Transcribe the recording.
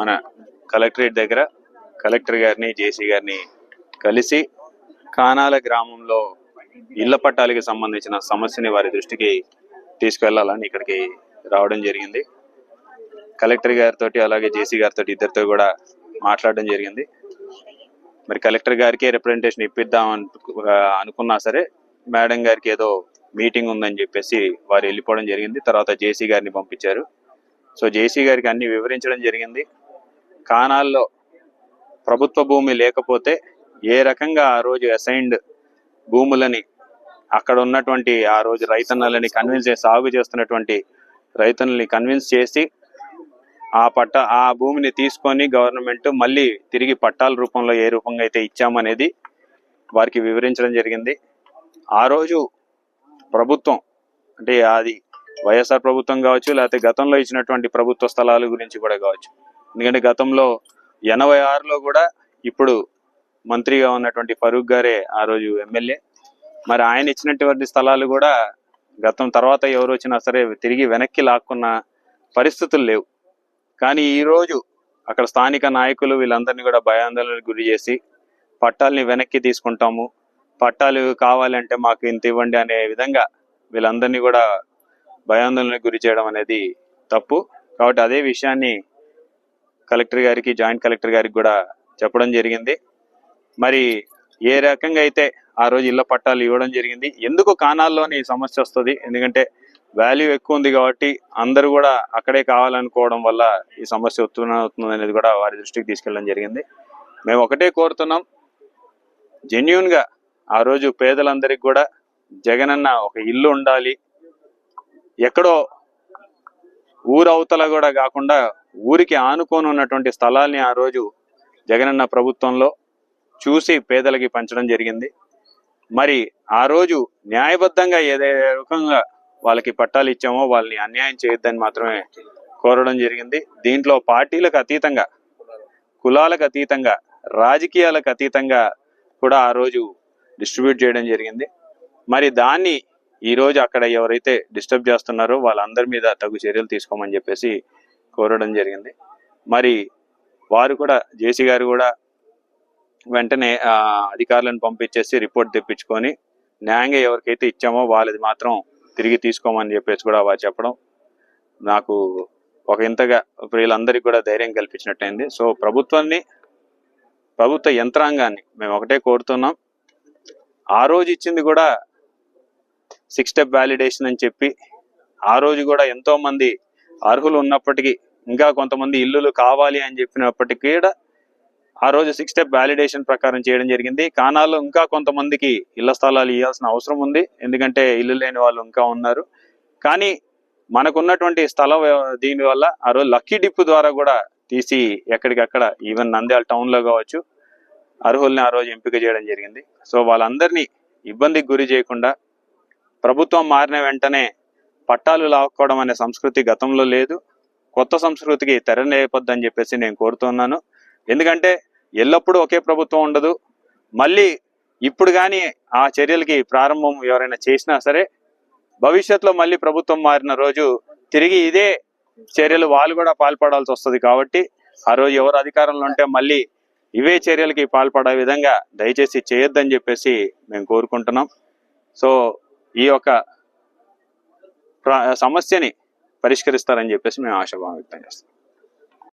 మన కలెక్టరేట్ దగ్గర కలెక్టర్ గారిని జేసీ గారిని కలిసి కానాల గ్రామంలో ఇళ్ళ పట్టాలకి సంబంధించిన సమస్యని వారి దృష్టికి తీసుకెళ్ళాలని ఇక్కడికి రావడం జరిగింది. కలెక్టర్ గారితో అలాగే జేసీ గారితో ఇద్దరితో కూడా మాట్లాడడం జరిగింది. మరి కలెక్టర్ గారికి రిప్రజెంటేషన్ ఇప్పిద్దాం అనుకు- అనుకున్నా సరే మేడం గారికి ఏదో మీటింగ్ ఉందని చెప్పేసి వారు వెళ్ళిపోవడం జరిగింది. తర్వాత జేసీ గారిని పంపించారు. సో జేసీ గారికి అన్ని వివరించడం జరిగింది. కానాల్లో ప్రభుత్వ భూమి లేకపోతే ఏ రకంగా ఆ రోజు అసైన్డ్ భూములని అక్కడ ఉన్నటువంటి ఆ రోజు రైతన్నలని కన్విన్స్ చేసి సాగు చేస్తున్నటువంటి రైతన్నల్ని కన్విన్స్ చేసి ఆ పట్ట ఆ భూమిని తీసుకొని గవర్నమెంట్ మళ్ళీ తిరిగి పట్టాల రూపంలో ఏ రూపంగా అయితే ఇచ్చామనేది వారికి వివరించడం జరిగింది. ఆ రోజు ప్రభుత్వం అంటే అది వైఎస్ఆర్ ప్రభుత్వం కావచ్చు లేకపోతే గతంలో ఇచ్చినటువంటి ప్రభుత్వ స్థలాల గురించి కూడా కావచ్చు ఎందుకంటే గతంలో ఎనభై ఆరులో కూడా ఇప్పుడు మంత్రిగా ఉన్నటువంటి ఫరూక్ గారే ఆ రోజు ఎమ్మెల్యే. మరి ఆయన ఇచ్చినటువంటి స్థలాలు కూడా గతం తర్వాత ఎవరు వచ్చినా సరే తిరిగి వెనక్కి లాక్కున్న పరిస్థితులు లేవు. కానీ ఈరోజు అక్కడ స్థానిక నాయకులు వీళ్ళందరినీ కూడా భయాందోళనకు గురి చేసి పట్టాలని వెనక్కి తీసుకుంటాము. పట్టాలు కావాలంటే మాకు ఇంత ఇవ్వండి అనే విధంగా వీళ్ళందరినీ కూడా భయాందోళనకు గురి చేయడం అనేది తప్పు. కాబట్టి అదే విషయాన్ని కలెక్టర్ గారికి జాయింట్ కలెక్టర్ గారికి కూడా చెప్పడం జరిగింది. మరి ఏ రకంగా అయితే ఆ రోజు ఇళ్ళ పట్టాలు ఇవ్వడం జరిగింది ఎందుకు కానాల్లోని ఈ సమస్య వస్తుంది? ఎందుకంటే వాల్యూ ఎక్కువ ఉంది కాబట్టి అందరూ కూడా అక్కడే కావాలనుకోవడం వల్ల ఈ సమస్య ఉత్పన్నం అవుతుంది అనేది కూడా వారి దృష్టికి తీసుకెళ్ళడం జరిగింది. మేము ఒకటే కోరుతున్నాం జెన్యున్గా ఆ రోజు పేదలందరికీ కూడా జగనన్న ఒక ఇల్లు ఉండాలి. ఎక్కడో ఊరవతల కూడా కాకుండా ఊరికి ఆనుకొని ఉన్నటువంటి స్థలాల్ని ఆ రోజు జగనన్న ప్రభుత్వంలో చూసి పేదలకి పంచడం జరిగింది. మరి ఆ రోజు న్యాయబద్ధంగా ఏదే రకంగా వాళ్ళకి పట్టాలు ఇచ్చామో వాళ్ళని అన్యాయం చేయొద్దని మాత్రమే కోరడం జరిగింది. దీంట్లో పార్టీలకు అతీతంగా కులాలకు అతీతంగా రాజకీయాలకు అతీతంగా కూడా ఆ రోజు డిస్ట్రిబ్యూట్ చేయడం జరిగింది. మరి దాన్ని ఈరోజు అక్కడ ఎవరైతే డిస్టర్బ్ చేస్తున్నారో వాళ్ళందరి మీద తగు చర్యలు తీసుకోమని చెప్పేసి కోరడం జరిగింది. మరి వారు కూడా జేసీ గారు కూడా వెంటనే అధికారులను పంపించేసి రిపోర్ట్ తెప్పించుకొని న్యాయంగా ఎవరికైతే ఇచ్చామో వాళ్ళది మాత్రం తిరిగి తీసుకోమని చెప్పేసి కూడా వారు చెప్పడం నాకు ఒక ఇంతగా వీళ్ళందరికీ కూడా ధైర్యం కల్పించినట్టయింది. సో ప్రభుత్వాన్ని ప్రభుత్వ యంత్రాంగాన్ని మేము ఒకటే కోరుతున్నాం. ఆ రోజు ఇచ్చింది కూడా సిక్స్ స్టెప్ వ్యాలిడేషన్ అని చెప్పి ఆ రోజు కూడా ఎంతోమంది అర్హులు ఉన్నప్పటికీ ఇంకా కొంతమంది ఇల్లులు కావాలి అని చెప్పినప్పటికీ కూడా ఆ రోజు సిక్స్ స్టెప్ వ్యాలిడేషన్ ప్రకారం చేయడం జరిగింది. కానాల్లో ఇంకా కొంతమందికి ఇళ్ళ స్థలాలు ఇవ్వాల్సిన అవసరం ఉంది. ఎందుకంటే ఇల్లు లేని వాళ్ళు ఇంకా ఉన్నారు. కానీ మనకున్నటువంటి స్థలం దీనివల్ల దీని వల్ల ఆ రోజు లక్కీ డిప్ ద్వారా కూడా తీసి ఎక్కడికక్కడ ఈవెన్ నంద్యాల టౌన్లో కావచ్చు అర్హుల్ని ఆ రోజు ఎంపిక చేయడం జరిగింది. సో వాళ్ళందరినీ ఇబ్బందికి గురి చేయకుండా ప్రభుత్వం మారిన వెంటనే పట్టాలు లాక్కోవడం అనే సంస్కృతి గతంలో లేదు. కొత్త సంస్కృతికి తెరనేపొద్దని చెప్పేసి నేను కోరుతున్నాను. ఎందుకంటే ఎల్లప్పుడూ ఒకే ప్రభుత్వం ఉండదు. మళ్ళీ ఇప్పుడు కానీ ఆ చర్యలకి ప్రారంభం ఎవరైనా చేసినా సరే భవిష్యత్తులో మళ్ళీ ప్రభుత్వం మారిన రోజు తిరిగి ఇదే చర్యలు వాళ్ళు కూడా పాల్పడాల్సి వస్తుంది కాబట్టి ఆ రోజు ఎవరు అధికారంలో ఉంటే మళ్ళీ ఇవే చర్యలకి పాల్పడే విధంగా దయచేసి చేయొద్దని చెప్పేసి మేము కోరుకుంటున్నాం. సో ఈ యొక్క సమస్యని పరిష్కరిస్తారని చెప్పేసి మేము ఆశాభావం వ్యక్తం చేస్తాం